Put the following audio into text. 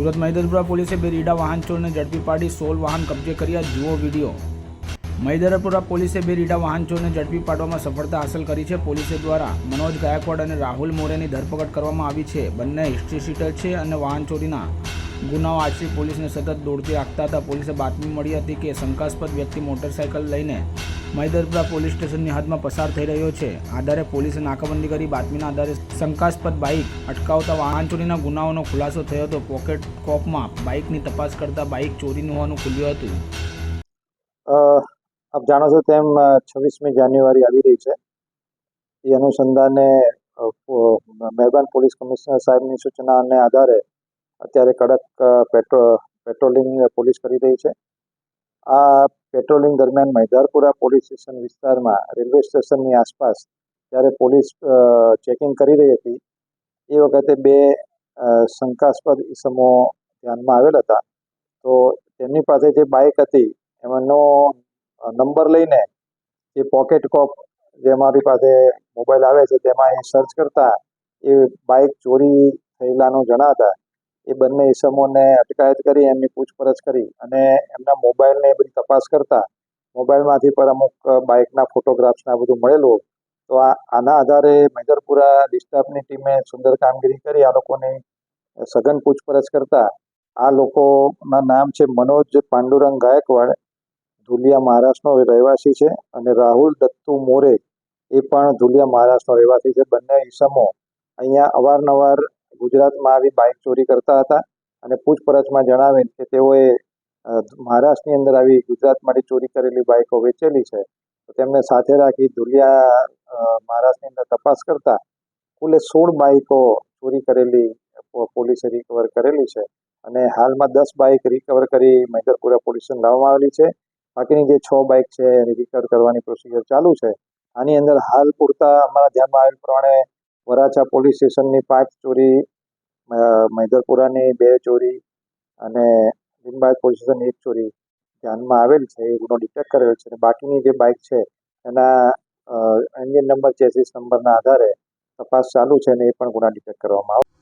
સુરત મહિદરપુરા પોલીસે બે રીડા વાહન ચોરને ઝડપી પાડી સોળ વાહન કબજે કર્યા જુઓ વીડિયો. મહિદરપુરા પોલીસે બે રીડા વાહન ચોરને ઝડપી પાડવામાં સફળતા હાંસલ કરી છે. પોલીસે દ્વારા મનોજ ગાયકવાડ અને રાહુલ મોરેની ધરપકડ કરવામાં આવી છે. બંને હિસ્ટ્રી શીટર છે અને વાહન ચોરીના ગુનાઓ આશરી પોલીસને સતત દોડતી રાખતા હતા. પોલીસે બાતમી મળી હતી કે શંકાસ્પદ વ્યક્તિ મોટરસાયકલ લઈને મહિદરપુરા પોલીસ સ્ટેશનની હદમાં પસાર થઈ રહ્યો છે. આધારે પોલીસે નાકાબંધી કરી બાતમીના આધારે શંકાસ્પદ બાઇક અટકાવતા વાહન ચોરીના ગુનાઓનો ખુલાસો થયો હતો. પોકેટ કોપમાં બાઇકની તપાસ કરતા બાઇક ચોરીનું હોવાનું ખુલ્યું હતું. આપ જાણો છો તેમ છવ્વીસમી જાન્યુઆરી આવી રહી છે. એ અનુસંધાને મહેરબાન પોલીસ કમિશનર સાહેબની સૂચનાને આધારે અત્યારે કડક પેટ્રોલિંગ પોલીસ કરી રહી છે. આ પેટ્રોલિંગ દરમિયાન મૈદારપુરા પોલીસ સ્ટેશન વિસ્તારમાં રેલવે સ્ટેશનની આસપાસ જ્યારે પોલીસ ચેકિંગ કરી રહી હતી, એ વખતે બે શંકાસ્પદ ઇસમો ધ્યાનમાં આવેલ હતા. તો તેમની પાસે જે બાઇક હતી, એમાંનો નંબર લઈને જે પોકેટ કોપ જે અમારી પાસે મોબાઈલ આવે છે, તેમાં એ સર્ચ કરતા એ બાઇક ચોરી થયેલાનું જણાતા એ બંને ઈસમોને અટકાયત કરી, એમની પૂછપરછ કરી અને એમના મોબાઈલને એ બધી તપાસ કરતા મોબાઈલમાંથી પર અમુક બાઇકના ફોટોગ્રાફ્સને આ બધું મળેલું તો આના આધારે મૈદરપુરા ડિસ્ટાફની ટીમે સુંદર કામગીરી કરી, આ લોકોની સઘન પૂછપરછ કરતા. આ લોકોના નામ છે મનોજ પાંડુરંગ ગાયકવાડ, ધુલિયા મહારાષ્ટ્રનો રહેવાસી છે અને રાહુલ દત્તુ મોરે એ પણ ધુલિયા મહારાષ્ટ્રનો રહેવાસી છે. બંને ઈસમો અહીંયા અવારનવાર ગુજરાતમાં આવી બાઇક ચોરી કરતા હતા અને પૂછપરછમાં જણાવેલ કે તેઓએ મહારાષ્ટ્રની અંદર આવી ગુજરાતમાંથી ચોરી કરેલી બાઇકો વેચેલી છે. તો તેમને સાથે રાખી ધુલિયા મહારાષ્ટ્રની અંદર તપાસ કરતા કુલે સોળ બાઇકો ચોરી કરેલી પોલીસે રિકવર કરેલી છે. અને હાલમાં દસ બાઇક રિકવર કરી મૈદરપુરા પોલીસ સ્ટેશન લાવવામાં આવેલી છે. બાકીની જે છ બાઇક છે એની રિકવર કરવાની પ્રોસિજર ચાલુ છે. આની અંદર હાલ પૂરતા અમારા ધ્યાનમાં આવેલ પ્રમાણે વરાછા પોલીસ સ્ટેશનની પાંચ ચોરી મૈદરપુરાની બે ચોરી અને લીંબાયત પોલીસ સ્ટેશનની એક ચોરી ધ્યાનમાં આવેલ છે, એ ગુનો ડિટેક્ટ કરેલ છે અને બાકીની જે બાઇક છે, એના એન્જિન નંબર, ચેસીસ નંબરના આધારે તપાસ ચાલુ છે અને એ પણ ગુના ડિટેક્ટ કરવામાં આવશે.